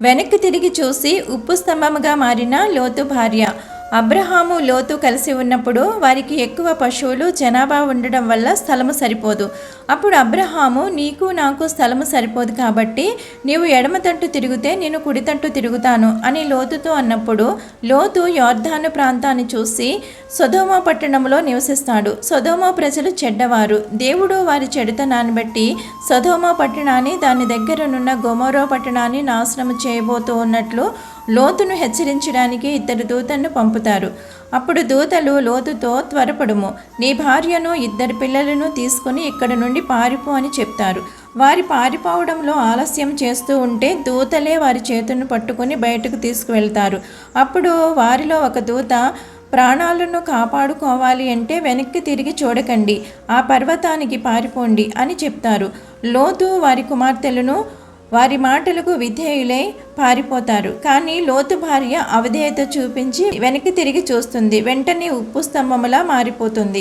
వెనక్కి తిరిగి చూసి ఉప్పు స్తంభముగా మారిన లోతు భార్య అబ్రహాము లోతు కలిసి ఉన్నప్పుడు వారికి ఎక్కువ పశువులు జనాభా ఉండడం వల్ల స్థలము సరిపోదు. అప్పుడు అబ్రహాము నీకు నాకు స్థలము సరిపోదు కాబట్టి నీవు ఎడమ తిరిగితే నేను కుడితంటు తిరుగుతాను అని లోతుతో అన్నప్పుడు లోతు యోర్ధాను ప్రాంతాన్ని చూసి సొధోమ పట్టణంలో నివసిస్తాడు. సొధోమ ప్రజలు చెడ్డవారు. దేవుడు వారి చెడుతనాన్ని బట్టి సొధోమ పట్టణాన్ని దాని దగ్గరనున్న గొమోరో పట్టణాన్ని నాశనం చేయబోతూ ఉన్నట్లు లోతును హెచ్చరించడానికి ఇద్దరు దూతలను పంపుతారు. అప్పుడు దూతలు లోతుతో త్వరపడుము. నీ భార్యను ఇద్దరు పిల్లలను తీసుకుని ఇక్కడ నుండి పారిపో అని చెప్తారు. వారి పారిపోవడంలో ఆలస్యం చేస్తూ ఉంటే దూతలే వారి చేతులను పట్టుకొని బయటకు తీసుకువెళ్తారు. అప్పుడు వారిలో ఒక దూత ప్రాణాలను కాపాడుకోవాలి అంటే వెనక్కి తిరిగి చూడకండి. ఆ పర్వతానికి పారిపోండి అని చెప్తారు. లోతు వారి కుమార్తెలను వారి మాటలకు విధేయులై పారిపోతారు. కానీ లోతు భార్య అవధేయత చూపించి వెనక్కి తిరిగి చూస్తుంది. వెంటనే ఉప్పు స్తంభములా మారిపోతుంది.